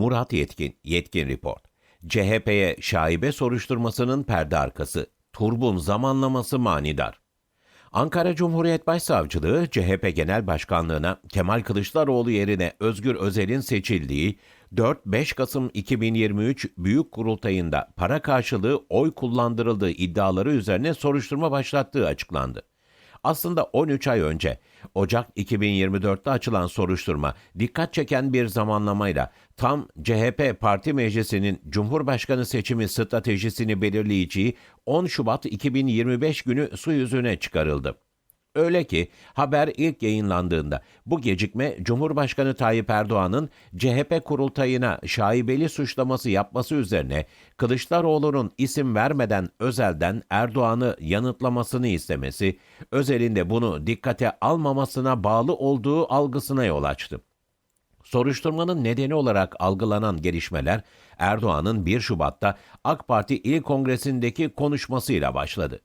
Murat Yetkin, Yetkin Report. CHP'ye şaibe soruşturmasının perde arkası. Turbun zamanlaması manidar. Ankara Cumhuriyet Başsavcılığı, CHP Genel Başkanlığı'na Kemal Kılıçdaroğlu yerine Özgür Özel'in seçildiği 4-5 Kasım 2023 Büyük Kurultayı'nda para karşılığı oy kullandırıldığı iddiaları üzerine soruşturma başlattığı açıklandı. Aslında 13 ay önce Ocak 2024'te açılan soruşturma dikkat çeken bir zamanlamayla tam CHP Parti Meclisi'nin Cumhurbaşkanı seçimi stratejisini belirleyeceği 10 Şubat 2025 günü su yüzüne çıkarıldı. Öyle ki haber ilk yayınlandığında bu gecikme Cumhurbaşkanı Tayyip Erdoğan'ın CHP kurultayına şaibeli suçlaması yapması üzerine Kılıçdaroğlu'nun isim vermeden Özel'den Erdoğan'ı yanıtlamasını istemesi, Özel'in de bunu dikkate almamasına bağlı olduğu algısına yol açtı. Soruşturmanın nedeni olarak algılanan gelişmeler Erdoğan'ın 1 Şubat'ta AK Parti İl Kongresi'ndeki konuşmasıyla başladı.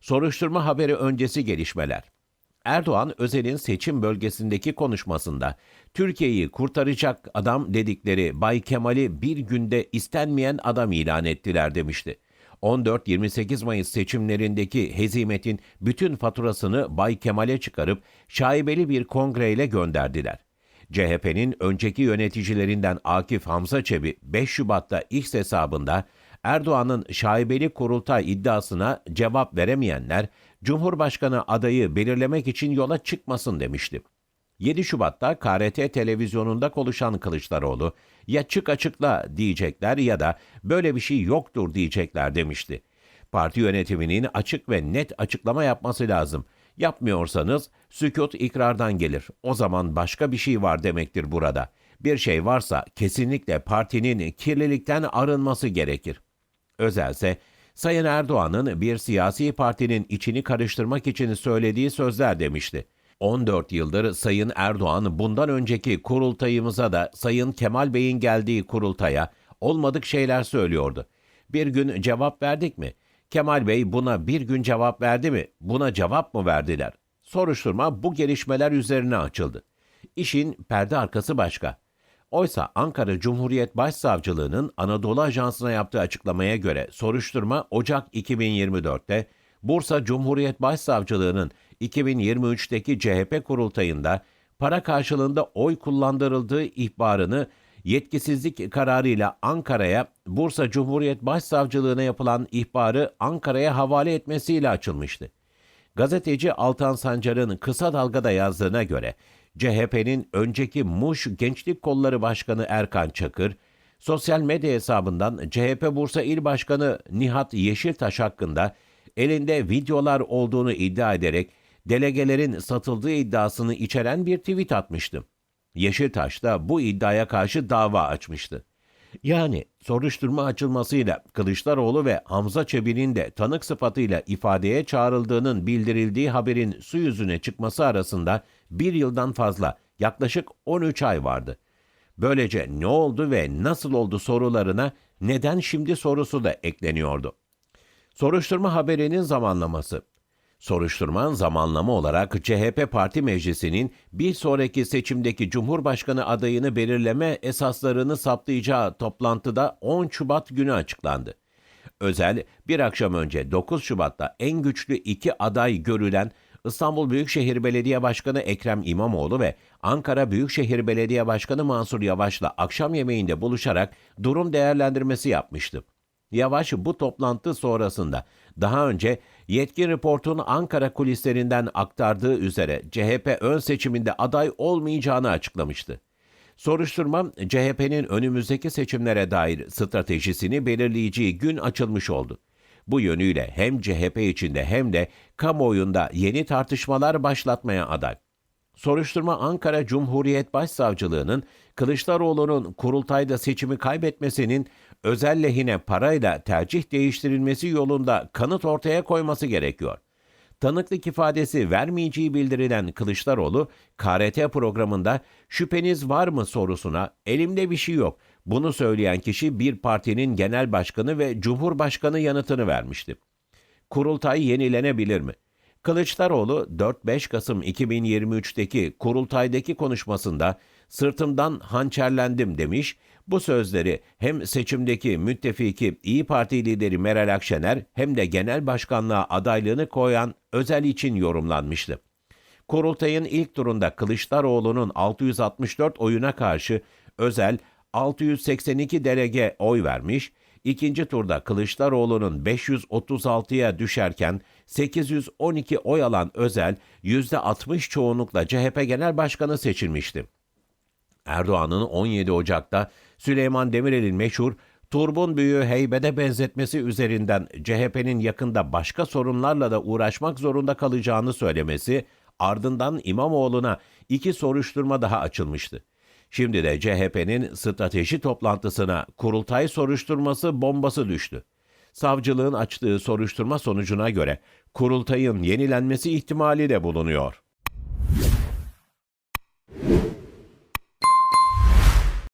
Soruşturma haberi öncesi gelişmeler. Erdoğan Özel'in seçim bölgesindeki konuşmasında Türkiye'yi kurtaracak adam dedikleri Bay Kemal'i bir günde istenmeyen adam ilan ettiler demişti. 14-28 Mayıs seçimlerindeki hezimetin bütün faturasını Bay Kemal'e çıkarıp şaibeli bir kongreyle gönderdiler. CHP'nin önceki yöneticilerinden Akif Hamza Çebi 5 Şubat'ta X hesabında Erdoğan'ın şaibeli kurultay iddiasına cevap veremeyenler Cumhurbaşkanı adayı belirlemek için yola çıkmasın demişti. 7 Şubat'ta KRT televizyonunda konuşan Kılıçdaroğlu ya çık açıkla diyecekler ya da böyle bir şey yoktur diyecekler demişti. Parti yönetiminin açık ve net açıklama yapması lazım. Yapmıyorsanız sükut ikrardan gelir. O zaman başka bir şey var demektir burada. Bir şey varsa kesinlikle partinin kirlilikten arınması gerekir. Özelse, Sayın Erdoğan'ın bir siyasi partinin içini karıştırmak için söylediği sözler demişti. 14 yıldır Sayın Erdoğan bundan önceki kurultayımıza da Sayın Kemal Bey'in geldiği kurultaya olmadık şeyler söylüyordu. Bir gün cevap verdik mi? Kemal Bey buna bir gün cevap verdi mi? Buna cevap mı verdiler? Soruşturma bu gelişmeler üzerine açıldı. İşin perde arkası başka. Oysa Ankara Cumhuriyet Başsavcılığı'nın Anadolu Ajansı'na yaptığı açıklamaya göre soruşturma Ocak 2024'te Bursa Cumhuriyet Başsavcılığı'nın 2023'teki CHP kurultayında para karşılığında oy kullandırıldığı ihbarını yetkisizlik kararıyla Ankara'ya, Bursa Cumhuriyet Başsavcılığına yapılan ihbarı Ankara'ya havale etmesiyle açılmıştı. Gazeteci Altan Sancar'ın kısa dalgada yazdığına göre CHP'nin önceki Muş Gençlik Kolları Başkanı Erkan Çakır, sosyal medya hesabından CHP Bursa İl Başkanı Nihat Yeşiltaş hakkında elinde videolar olduğunu iddia ederek delegelerin satıldığı iddiasını içeren bir tweet atmıştı. Yeşiltaş da bu iddiaya karşı dava açmıştı. Yani soruşturma açılmasıyla Kılıçdaroğlu ve Hamza Çebi'nin de tanık sıfatıyla ifadeye çağrıldığının bildirildiği haberin su yüzüne çıkması arasında bir yıldan fazla yaklaşık 13 ay vardı. Böylece ne oldu ve nasıl oldu sorularına neden şimdi sorusu da ekleniyordu. Soruşturma haberinin zamanlaması Soruşturma zamanlama olarak CHP Parti Meclisi'nin bir sonraki seçimdeki Cumhurbaşkanı adayını belirleme esaslarını saptayacağı toplantıda 10 Şubat günü açıklandı. Özel bir akşam önce 9 Şubat'ta en güçlü iki aday görülen İstanbul Büyükşehir Belediye Başkanı Ekrem İmamoğlu ve Ankara Büyükşehir Belediye Başkanı Mansur Yavaş'la akşam yemeğinde buluşarak durum değerlendirmesi yapmıştı. Yavaş bu toplantı sonrasında daha önce Yetki Report'un Ankara kulislerinden aktardığı üzere CHP ön seçiminde aday olmayacağını açıklamıştı. Soruşturma CHP'nin önümüzdeki seçimlere dair stratejisini belirleyeceği gün açılmış oldu. Bu yönüyle hem CHP içinde hem de kamuoyunda yeni tartışmalar başlatmaya aday. Soruşturma Ankara Cumhuriyet Başsavcılığı'nın Kılıçdaroğlu'nun kurultayda seçimi kaybetmesinin özel lehine parayla tercih değiştirilmesi yolunda kanıt ortaya koyması gerekiyor. Tanıklık ifadesi vermeyeceği bildirilen Kılıçdaroğlu, KRT programında şüpheniz var mı sorusuna elimde bir şey yok. Bunu söyleyen kişi bir partinin genel başkanı ve cumhurbaşkanı yanıtını vermişti. Kurultay yenilenebilir mi? Kılıçdaroğlu 4-5 Kasım 2023'teki kurultaydaki konuşmasında sırtımdan hançerlendim demiş. Bu sözleri hem seçimdeki müttefiki İyi Parti lideri Meral Akşener hem de genel başkanlığa adaylığını koyan Özel için yorumlanmıştı. Kurultayın ilk turunda Kılıçdaroğlu'nun 664 oyuna karşı Özel 682 delege oy vermiş, ikinci turda Kılıçdaroğlu'nun 536'ya düşerken 812 oy alan Özel %60 çoğunlukla CHP Genel Başkanı seçilmişti. Erdoğan'ın 17 Ocak'ta Süleyman Demirel'in meşhur Turbun büyüğü heybede benzetmesi üzerinden CHP'nin yakında başka sorunlarla da uğraşmak zorunda kalacağını söylemesi, ardından İmamoğlu'na iki soruşturma daha açılmıştı. Şimdi de CHP'nin strateji toplantısına kurultay soruşturması bombası düştü. Savcılığın açtığı soruşturma sonucuna göre kurultayın yenilenmesi ihtimali de bulunuyor.